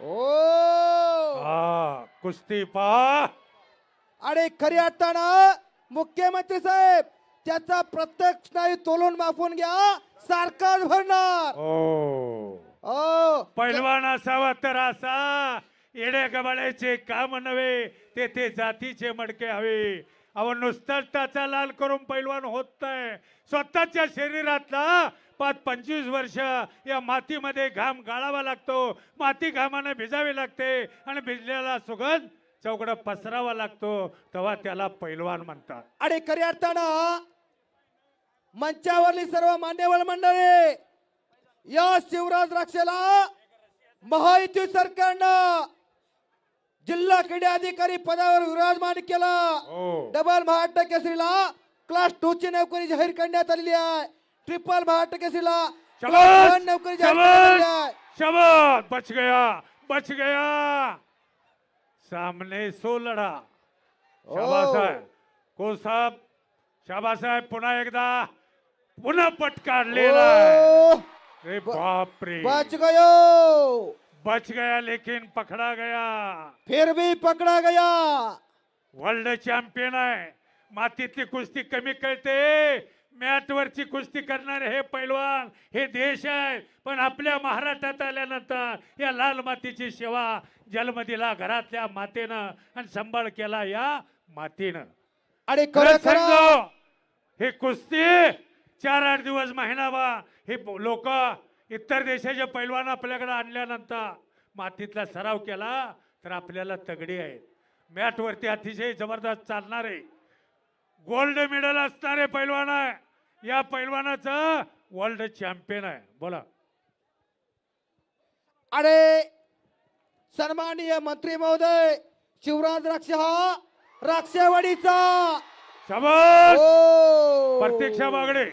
ओ! हा कुस्ती पहा आणि खरी अर्थानं मुख्यमंत्री साहेब त्याचा प्रत्येक स्नायू तोलून मापून घ्या सारखाच भरणार. ओ ओ पैलवान असावा तर असा. येड्या गबाळ्याचे काम नव्हे तेथे जातीचे मडके हवे. अहो नुसताच त्याचा लाल करून पैलवान होत नाही. स्वतःच्या शरीरातला पाच पंचवीस वर्ष या मातीमध्ये घाम गाळावा लागतो. माती घामाने भिजावी लागते आणि भिजलेला सुगंध चौकडं पसरावा लागतो. तेव्हा त्याला पैलवान म्हणतात. आणि खरी अर्थानं मंचावरली सर्व मान्यवर मंडळी या शिवराज राक्षेला महायुती सरकारनं जिल्हा क्रीडा अधिकारी पदावर विराजमान केलं. हो. डबल महाराष्ट्र केसरीला क्लास टू ची नोकरी जाहीर करण्यात आलेली आहे. ट्रिपल महाराष्ट्र केसरीला नोकरी जाहीर करण्यात आहे. शाबास बच गया! बच गया! सामने सो लढा शाबास ओ. आहे को साहेब शाबास आहे पुन्हा एकदा पुन्हा पट काढलेला आहे. ओ, अरे बाप रे बच गयो! बच गया लेकिन पकड़ा गया। फिर भी पकडा गया। वर्ल्ड चॅम्पियन आहे मातीतली कुस्ती कमी कळते मॅट वरची कुस्ती करणारे हे पैलवान हे देश आहे. पण आपल्या महाराष्ट्रात आल्यानंतर या लाल मातीची सेवा जन्मदिला घरातल्या मातेनं आणि सांभाळ केला या मातीनं. आणि खरं खरं खरं सांगतो हे कुस्ती चार आठ दिवस महिनाभर हे लोक इतर देशाचे पैलवान आपल्याकडे आणल्यानंतर मातीतला सराव केला तर आपल्याला तगडी आहेत. मॅटवरती अतिशय जबरदस्त चालणारे गोल्ड मेडल असणारे पैलवान आहे. या पैलवानाचं वर्ल्ड चॅम्पियन आहे. बोला. आणि सन्माननीय मंत्री महोदय शिवराज राक्ष हा राक्षेवाडीचा. शाबास! ओ. प्रतीक्षा बागडे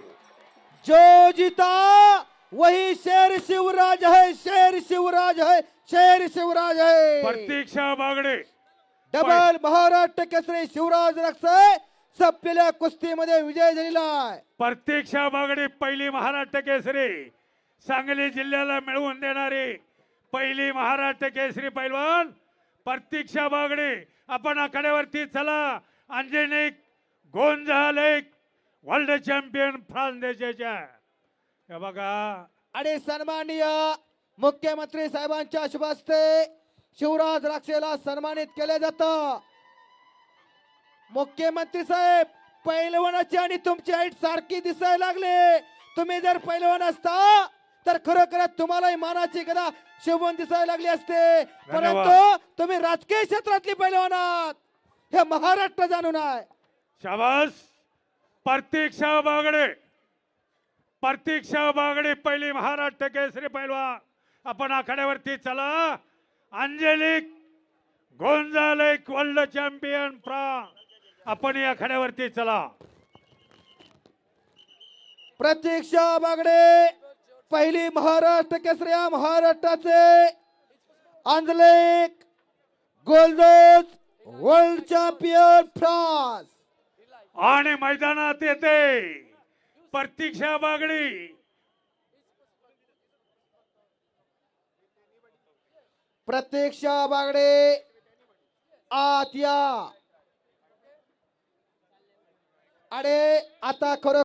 जो जीता वही शेर शिवराज है शेर शिवराज है शेर शिवराज है। प्रतीक्षा बागडे डबल महाराष्ट्र केसरी शिवराज राक्ष सपलेल्या कुस्तीमध्ये विजय झालेला आहे. प्रतीक्षा बागडे पहिली महाराष्ट्र केसरी। सांगली जिल्ह्याला मिळवून देणारी पहिली महाराष्ट्र केसरी पैलवान प्रतीक्षा बागडे आपण आखाड्यावरती चला। Angelique Gonzalez world champion France देशाच्या। हे बघा. आणि सन्माननीय मुख्यमंत्री साहेबांच्या शुभ हस्ते शिवराज राक्षेला सन्मानित केले जात. मुख्यमंत्री साहेब पैलवानाची आणि तुमची हाईट सारखी दिसायला लागले. तुम्ही जर पैलवान असता तर खरोखरच तुम्हालाही मानाची गदा शोभून दिसायला लागली असते. परंतु तुम्ही राजकीय क्षेत्रातली पैलवान आहात. हे महाराष्ट्र जाणून आहे. शाबास. प्रतीक्षा बागडे. प्रतीक्षा बागडे पहिली महाराष्ट्र केसरी पैलवान. आपण आखाड्यावरती चला. Angelique Gonzalez world champion France आपण या आखाड्यावरती चला. प्रतीक्षा बागडे पहिली महाराष्ट्र केसरी या महाराष्ट्राचे. आंधलेक गोलदोज वर्ल्ड चॅम्पियन फ्रान्स आणि मैदानात येते. प्रतीक्षा बागडी. प्रतीक्षा बागडे आत या. अरे आता खरं